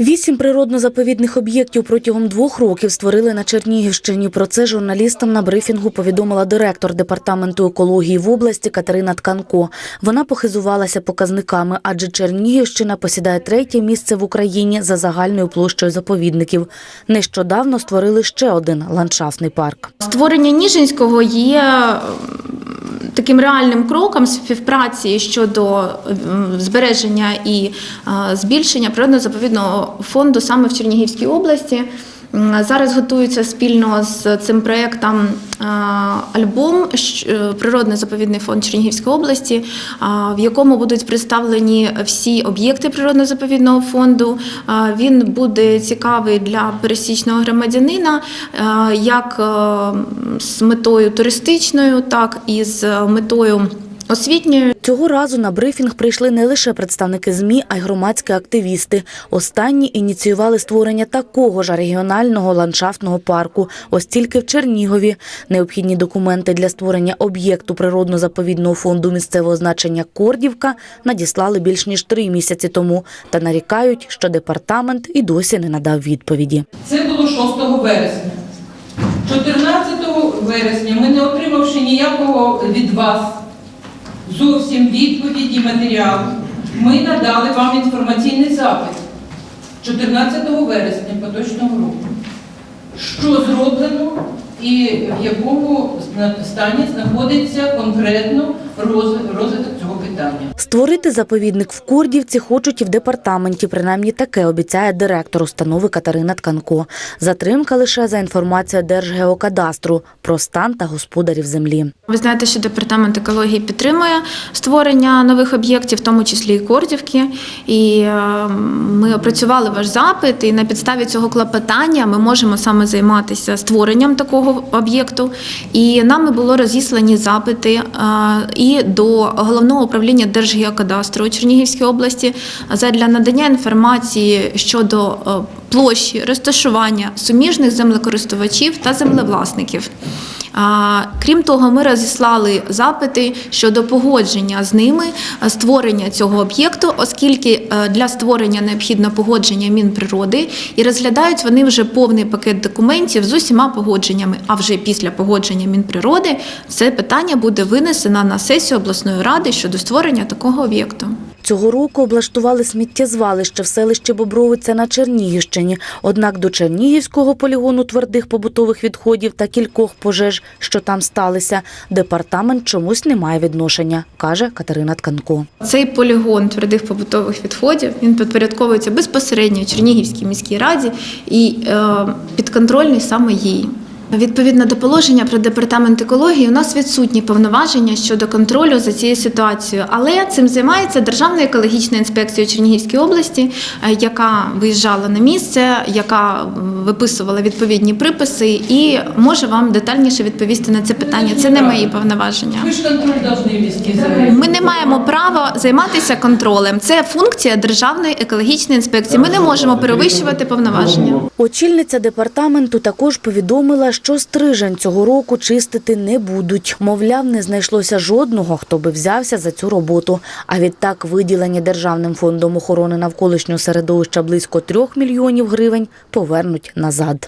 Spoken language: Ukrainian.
Вісім природно-заповідних об'єктів протягом двох років створили на Чернігівщині. Про це журналістам на брифінгу повідомила директор департаменту екології в області Катерина Тканко. Вона похизувалася показниками, адже Чернігівщина посідає третє місце в Україні за загальною площею заповідників. Нещодавно створили ще один ландшафтний парк. Створення Ніжинського є таким реальним кроком співпраці щодо збереження і збільшення природно-заповідного фонду саме в Чернігівській області. Зараз готується спільно з цим проєктом альбом е, Природний заповідний фонд Чернігівської області, в якому будуть представлені всі об'єкти природно-заповідного фонду. Е, Він буде цікавий для пересічного громадянина як е, з метою туристичною, так і з метою освітньою. Цього разу на брифінг прийшли не лише представники ЗМІ, а й громадські активісти. Останні ініціювали створення такого ж регіонального ландшафтного парку, ось тільки в Чернігові. Необхідні документи для створення об'єкту природно-заповідного фонду місцевого значення Кордівка надіслали більш ніж три місяці тому та нарікають, що департамент і досі не надав відповіді. Це було 6 вересня. 14 вересня ми, не отримавши ніякого від вас зовсім відповіді матеріалу, ми надали вам інформаційний запит 14 вересня поточного року. Що зроблено і в якому стані знаходиться конкретно розвиток цього питання. Створити заповідник в Кордівці хочуть і в департаменті. Принаймні таке обіцяє директор установи Катерина Тканко. Затримка лише за інформацією Держгеокадастру про стан та господарів землі. Ви знаєте, що департамент екології підтримує створення нових об'єктів, в тому числі і Кордівки. І е, ми опрацювали ваш запит, і на підставі цього клопотання ми можемо саме займатися створенням такого об'єкту. І нами було розіслані запити е, і до головного управління Держгеокадастру у Чернігівській області для надання інформації щодо е, площі розташування суміжних землекористувачів та землевласників. Крім того, ми розіслали запити щодо погодження з ними створення цього об'єкту, оскільки е, для створення необхідно погодження Мінприроди, і розглядають вони вже повний пакет документів з усіма погодженнями. А вже після погодження Мінприроди це питання буде винесено на сесію обласної ради щодо створення такого об'єкту. Цього року облаштували сміттєзвалище в селищі Бобровиця на Чернігівщині. Однак до Чернігівського полігону твердих побутових відходів та кількох пожеж, що там сталися, департамент чомусь не має відношення, каже Катерина Тканко. Цей полігон твердих побутових відходів він підпорядковується безпосередньо Чернігівській міській раді і е, підконтрольний саме їй. Відповідно до положення про департамент екології, у нас відсутні повноваження щодо контролю за цією ситуацією, але цим займається Державна екологічна інспекція у Чернігівській області, е, яка виїжджала на місце, яка виписувала відповідні приписи і може вам детальніше відповісти на це питання. Це не мої повноваження. Ви ж контроль повинні вести. Ми не маємо права займатися контролем. Це функція Державної екологічної інспекції. Ми не можемо перевищувати повноваження. Очільниця департаменту також повідомила, що стрижень цього року чистити не будуть. Мовляв, не знайшлося жодного, хто би взявся за цю роботу. А відтак виділені Державним фондом охорони навколишнього середовища близько трьох мільйонів гривень повернуть назад.